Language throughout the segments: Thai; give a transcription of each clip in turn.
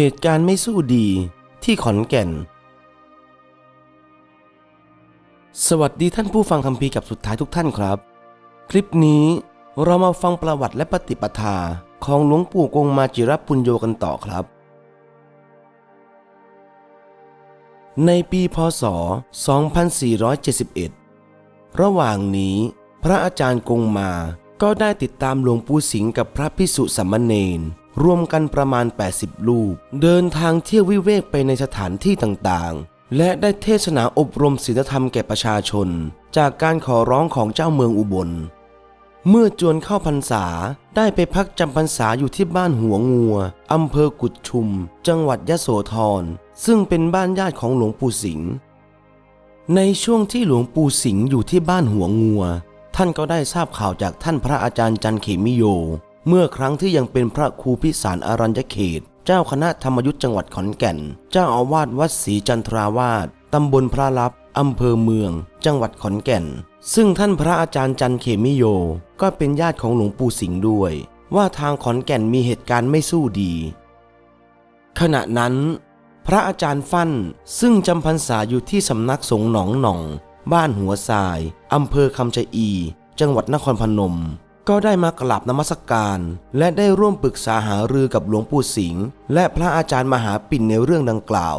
เหตุการณ์ไม่สู้ดีที่ขอนแก่น สวัสดีท่านผู้ฟังคำพีกับสุดท้ายทุกท่านครับ คลิปนี้เรามาฟังประวัติและปฏิปทาของหลวงปู่กงมาจิรปุญโยกันต่อครับ ในปีพศ 2471 ระหว่างนี้พระอาจารย์กงมาก็ได้ติดตามหลวงปู่สิงห์กับพระพิสุสัมมเนน รวมกันประมาณ 80ลูกเดินทางเที่ยววิเวกไปในสถานที่ต่างๆ และได้เทศนาอบรมศีลธรรมแก่ประชาชน จากการขอร้องของเจ้าเมืองอุบล เมื่อจวนเข้าพรรษาได้ไปพักจำพรรษาอยู่ที่บ้านหัวงัวอำเภอกุดชุม จังหวัดยะโสธร ซึ่งเป็นบ้านญาติของหลวงปู่สิงห์ในช่วงที่หลวงปู่สิงห์อยู่ที่บ้านหัวงัว ท่านก็ได้ทราบข่าวจากท่านพระอาจารย์จันเขมิโย เมื่อครั้งที่ยังเป็นพระครูพิสารอารัญญเขต เจ้าคณะธรรมยุทธจังหวัดขอนแก่น เจ้าอาวาสวัดศรีจันทราวาสตำบลพระลับอำเภอเมือง จังหวัดขอนแก่น ซึ่งท่านพระอาจารย์จันเขมิโย ก็เป็นญาติของหลวงปู่สิงห์ด้วย ว่าทางขอนแก่นมีเหตุการณ์ไม่สู้ดี ขณะนั้น พระอาจารย์ฟั่นซึ่งจำพรรษาอยู่ที่สำนักสงฆ์หนองหนอง บ้านหัวทรายอำเภอคำชะอี จังหวัดนครพนม ก็ได้มากราบนมัสการ และได้ร่วมปรึกษาหารือกับหลวงปู่สิงห์และพระอาจารย์มหาปิ่นในเรื่องดังกล่าว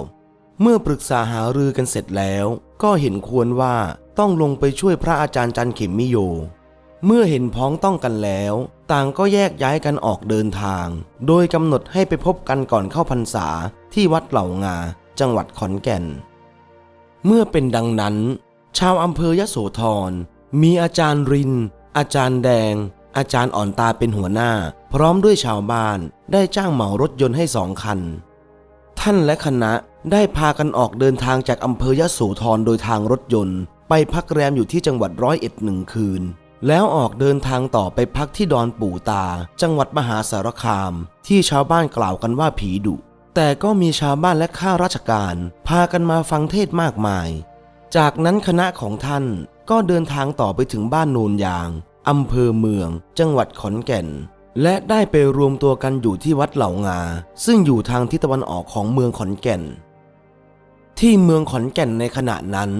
เมื่อปรึกษาหารือกันเสร็จแล้ว ก็เห็นควรว่าต้องลงไปช่วยพระอาจารย์จันเข็มมิโย เมื่อเห็นพ้องต้องกันแล้ว ต่างก็แยกย้ายกันออกเดินทาง โดยกำหนดให้ไปพบกันก่อนเข้าพรรษาที่วัดเหล่างา จังหวัดขอนแก่น เมื่อเป็นดังนั้น ชาวอำเภอยโสธรมีอาจารย์ริน อาจารย์แดง อาจารย์อ่อนตาเป็นหัวหน้า พร้อมด้วยชาวบ้านได้จ้างเหมารถยนต์ให้สองคัน ท่านและคณะได้พากันออกเดินทางจากอำเภอยะโสธรโดยทางรถยนต์ ไปพักแรมอยู่ที่จังหวัดร้อยเอ็ดหนึ่งคืน แล้วออกเดินทางต่อไปพักที่ดอนปู่ตา จังหวัดมหาสารคาม ที่ชาวบ้านกล่าวกันว่าผีดุ แต่ก็มีชาวบ้านและข้าราชการ พากันมาฟังเทศมากมาย จากนั้นคณะของท่านก็เดินทางต่อไปถึงบ้านโนนยาง อำเภอเมือง จังหวัดขอนแก่น และได้ไปรวมตัวกันอยู่ที่วัดเหล่างา ซึ่งอยู่ทางทิศตะวันออกของเมืองขอนแก่น ที่เมืองขอนแก่นในขณะนั้น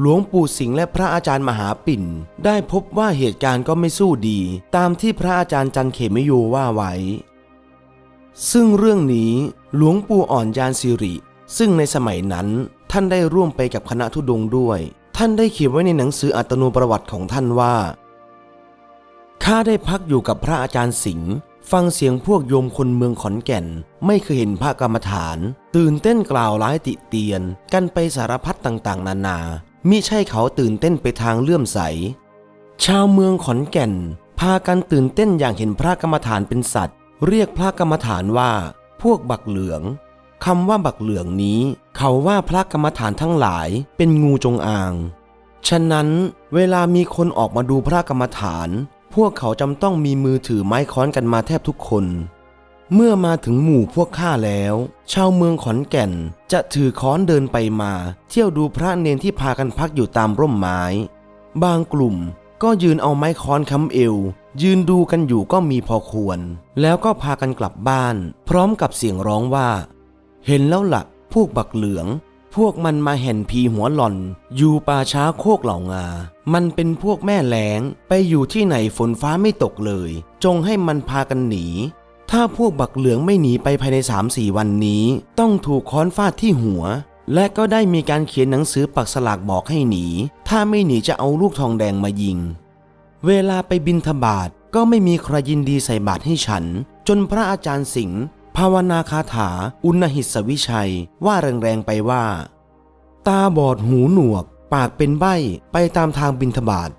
หลวงปู่สิงห์และพระอาจารย์มหาปิ่น ได้พบว่าเหตุการณ์ก็ไม่สู้ดี ตามที่พระอาจารย์จันเขมโยว่าไว้ ซึ่งเรื่องนี้หลวงปู่อ่อนยานสิริ ซึ่งในสมัยนั้นท่านได้ร่วมไปกับคณะทุดงด้วย ท่านได้เขียนไว้ในหนังสืออัตโนประวัติของท่านว่า ข้าได้พักอยู่กับพระอาจารย์สิงห์ฟังเสียงพวกโยมคนเมืองขอนแก่น ไม่เคยเห็นพระกรรมฐาน ตื่นเต้นกล่าวร้ายติเตียน กันไปสารพัดต่างๆ นานามิใช่เขาตื่นเต้นไปทางเลื่อมใส ชาวเมืองขอนแก่น พากันตื่นเต้นอย่างเห็นพระกรรมฐานเป็นสัตว์ เรียกพระกรรมฐานว่า พวกบักเหลืองคำว่าบักเหลืองนี้ เขาว่าพระกรรมฐานทั้งหลายเป็นงูจงอาง ฉะนั้นเวลามีคนออกมาดูพระกรรมฐาน พวกเขาจำต้องมีมือถือไม้ค้อนกันมาแทบทุกคน เมื่อมาถึงหมู่พวกข้าแล้ว ชาวเมืองขอนแก่นจะถือค้อนเดินไปมา เที่ยวดูพระเนนที่พากันพักอยู่ตามร่มไม้ บางกลุ่มก็ยืนเอาไม้ค้อนค้ำเอว ยืนดูกันอยู่ก็มีพอควร แล้วก็พากันกลับบ้าน พร้อมกับเสียงร้องว่า เห็นแล้วละ่ะพวกบักเหลือง พวกมันมาเห็นผีหัวหล่อน อยู่ป่าช้าโคกเหล่างา มันเป็นพวกแม่แหลง ไปอยู่ที่ไหนฝนฟ้าไม่ตกเลย จงให้มันพากันหนี ถ้าพวกบักเหลืองไม่หนีไปภายใน3ามสี่วันนี้ ต้องถูกค้อนฟาดที่หัว และก็ได้มีการเขียนหนังสือปักสลากบอกให้หนี ถ้าไม่หนีจะเอาลูกทองแดงมายิง เวลาไปบินทบาทก็ไม่มีใครยินดีใส่บาตรให้ฉัน จนพระอาจารย์สิงห์ ภาวนาคาถาอุณหิตสวิชัยว่าแรงๆไปว่า ตาบอดหูหนวก ปากเป็นใบ้ไปตามทางบินทบาท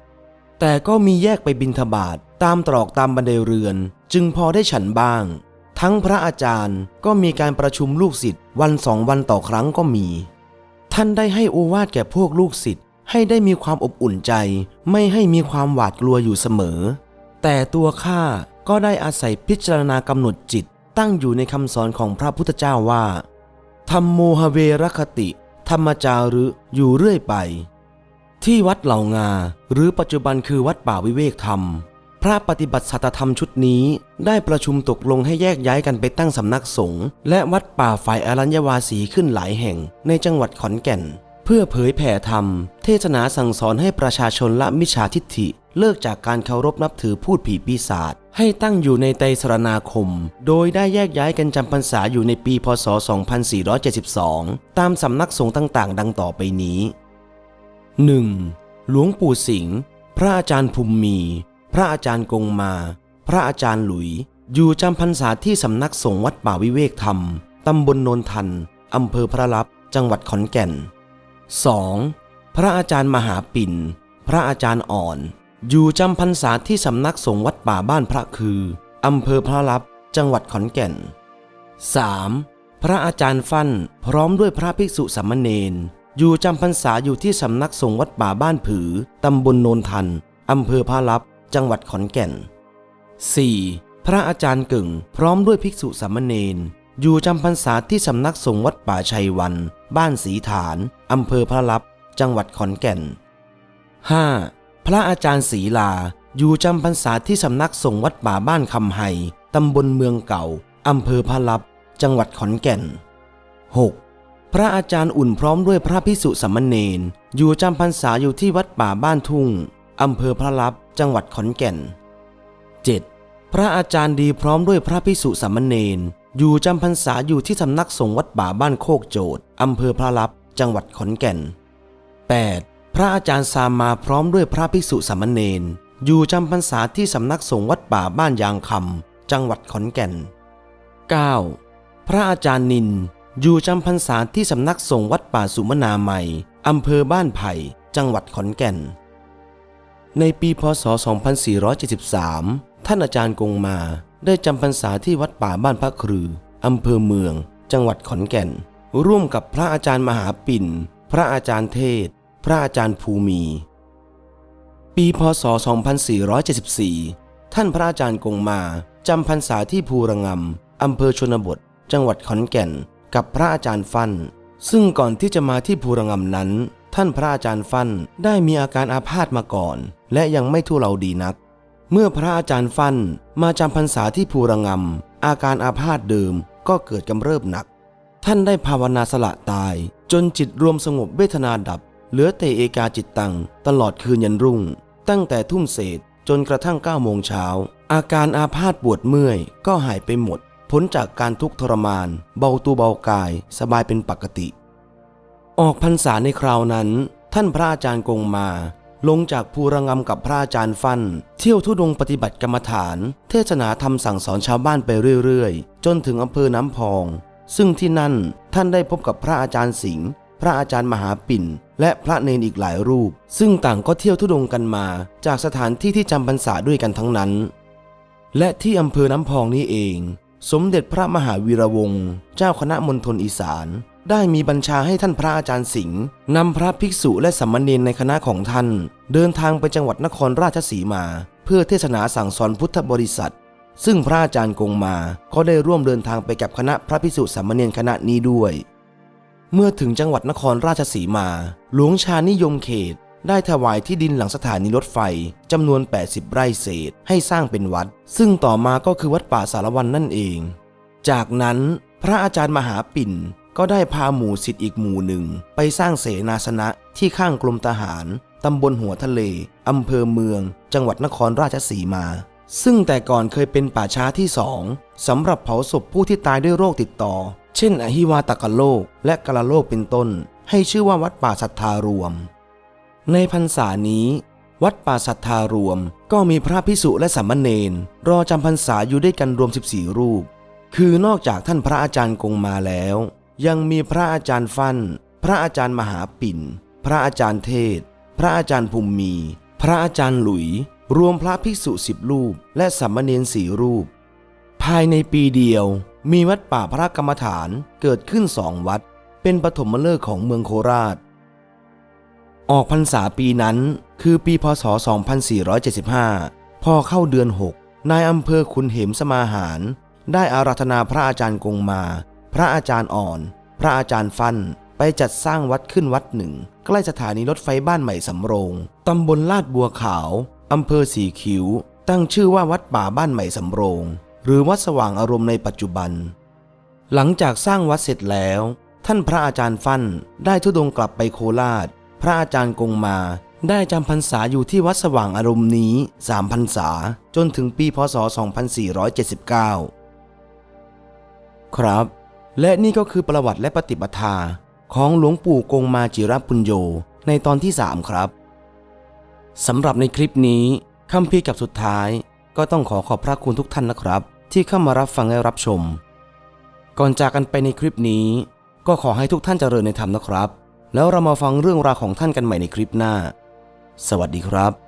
แต่ก็มีแยกไปบินทบาทตามตรอกตามบันไดเรือน จึงพอได้ฉันบ้าง ทั้งพระอาจารย์ก็มีการประชุมลูกศิษย์วันสองวันต่อครั้งก็มี ท่านได้ให้โอวาทแก่พวกลูกศิษย์ให้ได้มีความอบอุ่นใจ ไม่ให้มีความหวาดกลัวอยู่เสมอ แต่ตัวข้าก็ได้อาศัยพิจารณากำหนดจิต ตั้งอยู่ในคำสอนของพระพุทธเจ้าว่าธรรมโมหเวรคติ ธรรมจารึอยู่เรื่อยไป ที่วัดเหล่างา หรือปัจจุบันคือวัดป่าวิเวกธรรม พระปฏิบัติสัตธรรมชุดนี้ได้ประชุมตกลงให้แยกย้ายกันไปตั้งสำนักสงฆ์และวัดป่าฝ่ายอรัญญวาสีขึ้นหลายแห่งในจังหวัดขอนแก่น เพื่อเผยแผ่ธรรม เทศนาสั่งสอนให้ประชาชนละมิจฉาทิฏฐิ เลิกจากการเคารพนับถือพูดผีปีศาจให้ตั้งอยู่ในไตรสรณาคม โดยได้แยกย้ายกันจำพรรษาอยู่ในปีพศ 2472 ตามสำนักสงฆ์ต่างๆ ดังต่อไปนี้ 1. หลวงปู่สิงห์พระอาจารย์ภูมิมี พระอาจารย์กงมา พระอาจารย์หลุย อยู่จำพรรษาที่สำนักสงฆ์วัดป่าวิเวกธรรม ตำบลโนนทัน อำเภอพระลับ จังหวัดขอนแก่น 2. พระอาจารย์มหาปิ่น พระอาจารย์อ่อน อยู่จำพรรษาที่สำนักสงฆ์วัดป่าบ้านพระคืออำเภอพระลับจังหวัดขอนแก่น 3. พระอาจารย์ฟั่นพร้อมด้วยพระภิกษุสามเณรอยู่จำพรรษาอยู่ที่สำนักสงฆ์วัดป่าบ้านผือตำบลโนนทันอำเภอพระลับจังหวัดขอนแก่น 4. พระอาจารย์กึ่งพร้อมด้วยภิกษุสามเณร อยู่จำพรรษาที่สำนักสงฆ์วัดป่าชัยวัน บ้านสีฐาน อำเภอพระลับ จังหวัดขอนแก่น 5. พระอาจารย์ศรีลา อยู่จำพรรษาที่สำนักสงฆ์วัดป่าบ้านคำไฮตำบลเมืองเก่า อำเภอพระลับ จังหวัดขอนแก่น 6. พระอาจารย์อุ่นพร้อมด้วยพระพิสุสามเณร อยู่จำพรรษาอยู่ที่วัดป่าบ้านทุ่ง อำเภอพระลับ จังหวัดขอนแก่น 7. พระอาจารย์ดีพร้อมด้วยพระพิสุสามเณร อยู่จำพรรษาอยู่ที่สำนักสงฆ์วัดป่าบ้านโคกโจดอำเภอพระลับ จังหวัดขอนแก่น 8. พระอาจารย์สามมาพร้อมด้วยพระภิกษุสามเณรอยู่จำพรรษาที่สำนักสงฆ์วัดป่าบ้านยางคำจังหวัดขอนแก่น 9. พระอาจารย์นินอยู่จำพรรษาที่สำนักสงฆ์วัดป่าสุมนาใหม่อำเภอบ้านไผ่ จังหวัดขอนแก่น ในปีพศ 2473 ท่านอาจารย์กงมา ได้จำพรรษาที่วัดป่าบ้านพระครืออำเภอเมือง จังหวัดขอนแก่น ร่วมกับพระอาจารย์มหาปิ่น พระอาจารย์เทศ พระอาจารย์ภูมี ปีพศ 2474 ท่านพระอาจารย์กงมาจำพรรษาที่ภูระงำอำเภอชนบท จังหวัดขอนแก่น กับพระอาจารย์ฟัน่น ซึ่งก่อนที่จะมาที่ภูระงำนั้น ท่านพระอาจารย์ฟั่นได้มีอาการอาพาธมาก่อน และยังไม่ทุเลาดีนัก เมื่อพระอาจารย์ฟั่นมาจำพรรษาที่ภูระงำอาการอาพาธเดิมก็เกิดกำเริบหนัก ท่านได้ภาวนาสละตาย จนจิตรวมสงบเวทนาดับ เหลือแต่เอกาจิตตัง ตลอดคืนยันรุ่ง ตั้งแต่ทุ่มเศษจนกระทั่ง9โมงเช้า อาการอาพาธปวดเมื่อยก็หายไปหมด พ้นจากการทุกข์ทรมาน เบาตัวเบากาย สบายเป็นปกติ ออกพรรษาในคราวนั้น ท่านพระอาจารย์กงมา ลงจากภูระงำกับพระอาจารย์ฟัน่น เที่ยวทุดงปฏิบัติกรรมฐาน เทศนาธรรมสั่งสอนชาวบ้านไปเรื่อยๆ จนถึงอำเภอน้ำพอง ซึ่งที่นั่นท่านได้พบกับพระอาจารย์สิงห์พระอาจารย์มหาปิ่น และพระเนนอีกหลายรูป ซึ่งต่างก็เที่ยวทุดงกันมา จากสถานที่ที่จำพรรษาด้วยกันทั้งนั้น และที่อำเภอน้ำพองนี้เอง สมเด็จพระมหาวีระวงศ์เจ้าคณะมณฑลอีสาน ได้มีบัญชาให้ท่านพระอาจารย์สิงห์นำพระภิกษุและสามเณรในคณะของท่าน เดินทางไปจังหวัดนครราชสีมา เพื่อเทศนาสั่งสอนพุทธบริษัท ซึ่งพระอาจารย์กงมาก็ได้ร่วมเดินทางไปกับคณะพระภิกษุสามเณรคณะนี้ด้วย เมื่อถึงจังหวัดนครราชสีมา หลวงชานิยมเขตได้ถวายที่ดินหลังสถานีรถไฟจำนวน 80 ไร่เศษให้สร้างเป็นวัด ซึ่งต่อมาก็คือวัดป่าสารวันนั่นเอง จากนั้นพระอาจารย์มหาปิ่น ก็ได้พาหมู่สิทธิ์อีกหมู่หนึ่ง ไปสร้างเสนาสนะที่ข้างกรมทหาร ตำบลหัวทะเล อำเภอเมือง จังหวัดนครราชสีมา ซึ่งแต่ก่อนเคยเป็นป่าช้าที่สองสำหรับเผาศพผู้ที่ตายด้วยโรคติดต่อ เช่น อหิวาตกโรคและกะละโรคเป็นต้น ให้ชื่อว่าวัดป่าสัทธารวม ในพรรษานี้ วัดป่าสัทธารวม ก็มีพระพิสุและสามเณรรอจำพรรษาอยู่ด้วยกันรวม 14 รูป คือนอกจากท่านพระอาจารย์กงมาแล้ว ยังมีพระอาจารย์ฟัน่น พระอาจารย์มหาปิ่น พระอาจารย์เทศ พระอาจารย์ภูมิมี พระอาจารย์หลุย รวมพระภิกษุสิบรูป และสามเณรสี่รูป ภายในปีเดียว มีวัดป่าพระกรรมฐานเกิดขึ้นสองวัด เป็นปฐมฤกษ์ของเมืองโคราช ออกพรรษาปีนั้นคือปีพศ 2475 พอเข้าเดือน 6 นายอำเภอขุนเหมสมาหาร ได้อาราธนาพระอาจารย์กงมา ระอาจารย์อ่อน พระอาจารย์ฟันไปจัดสร้างวัดขึ้นวัดหนึ่ง ใกล้สถานีรถไฟบ้านใหม่สำโรง ตำบลลาดบัวขาว อำเภอสีคิ้ว ตั้งชื่อว่าวัดป่าบ้านใหม่สำโรง หรือวัดสว่างอารมณ์ในปัจจุบัน หลังจากสร้างวัดเสร็จแล้ว ท่านพระอาจารย์ฟันได้ทุดงกลับไปโคราช พระอาจารย์กงมาได้จำพรรษาอยู่ที่วัดสว่างอารมณ์นี้สามพรรษา จนถึงปีพศ 2479 ครับ และนี่ก็คือประวัติและปฏิปทาของหลวงปู่กงมาจิรปุญโญในตอนที่ 3 ครับสำหรับในคลิปนี้คำพีกับสุดท้าย ก็ต้องขอขอบพระคุณทุกท่านนะครับ ที่เข้ามารับฟังและรับชม ก่อนจากกันไปในคลิปนี้ ก็ขอให้ทุกท่านเจริญในธรรมนะครับ แล้วเรามาฟังเรื่องราวของท่านกันใหม่ในคลิปหน้า สวัสดีครับ